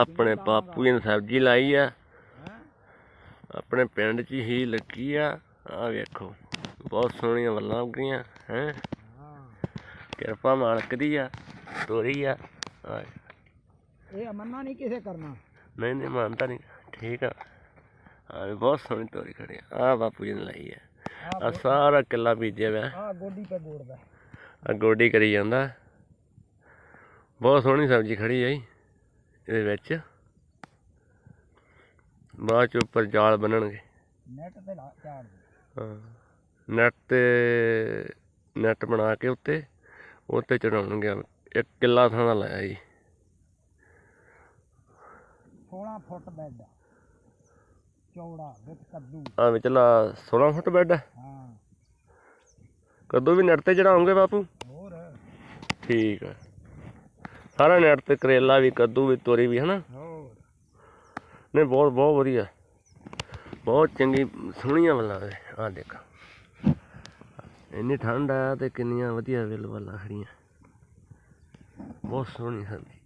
ਆਪਣੇ ਬਾਪੂ ਜੀ ਨੇ ਸਬਜ਼ੀ ਲਾਈ ਆ? ਆਪਣੇ ਪਿੰਡ 'ਚ ਹੀ ਲੱਗੀ ਆ। ਆ ਵੇਖੋ ਬਹੁਤ ਸੋਹਣੀਆਂ ਵੱਲਾਂ ਉੱਗੀਆਂ ਹੈ? ਕਿਰਪਾ ਮਾਲਕ ਦੀ ਆ ਤੋਰੀ ਆ। ਇਹ ਅਮੰਨਾ ਨਹੀਂ ਕਿਸੇ ਕਰਨਾ। ਨਹੀਂ ਨਹੀਂ ਮੰਨਦਾ ਨਹੀਂ। ਠੀਕ ਆ। ਆ ਵੀ ਬਹੁਤ ਸੋਹਣੀ ਤੋਰੀ ਖੜੀ ਆ। ਆ ਬਾਪੂ ਜੀ ਨੇ ਲਾਈ ਆ। ਆ ਸਾਰਾ ਕਿੱਲਾ ਬੀਜਿਆ ਹੋਇਆ ਆ ਗੋਡੀ ਤੇ ਗੋੜਦਾ। ਆ ਗੋਡੀ ਕਰੀ ਜਾਂਦਾ। ਬਹੁਤ ਸੋਹਣੀ ਸਬਜ਼ੀ ਖੜੀ ਜੀ ਇਹਦੇ ਵਿੱਚ। ਬਾਅਦ ਚ ਉੱਪਰ ਜਾਲ ਬਣਨਗੇ ਨੈਟ ਤੇ ਲਾ ਦੇ। ਹਾਂ ਨੈਟ ਤੇ ਨੈਟ ਬਣਾ ਕੇ ਉੱਤੇ ਉੱਤੇ ਚੜਾਉਣਗੇ ਇੱਕ ਕਿੱਲਾ ਥਾਂ ਦਾ ਲਾਇਆ ਜੀ। 16 ਫੁੱਟ ਬੈੱਡ ਚੌੜਾ ਵਿੱਚ ਕੱਦੂ। ਆ ਵਿਚਲਾ 16 ਫੁੱਟ ਬੈੱਡ ਹੈ ਹਾਂ। ਕਦੋਂ ਵੀ ਨੈਟ ਤੇ ਚੜਾਉਂਗੇ ਬਾਪੂ। ਹੋਰ। ਠੀਕ ਹੈ ਸਾਰਾ ਨੈਟ ਤੇ ਕਰੇਲਾ ਵੀ ਕੱਦੂ ਵੀ ਤੋਰੀ ਵੀ ਹਨਾ? ਹੋਰ। ਨਹੀਂ ਬਹੁਤ ਬਹੁਤ ਵਧੀਆ। ਬਹੁਤ ਚੰਗੀ ਸੋਹਣੀਆਂ ਵੱਲਾਂ ਆ ਦੇਖ। ਇੰਨੀ ਠੰਡ ਆ ਤੇ ਕਿੰਨੀਆਂ ਵਧੀਆ ਵੇਲ ਵੱਲਾਂ ਖੜੀਆਂ। ਬਹੁਤ ਸੋਹਣੀ ਸਬਜ਼ੀ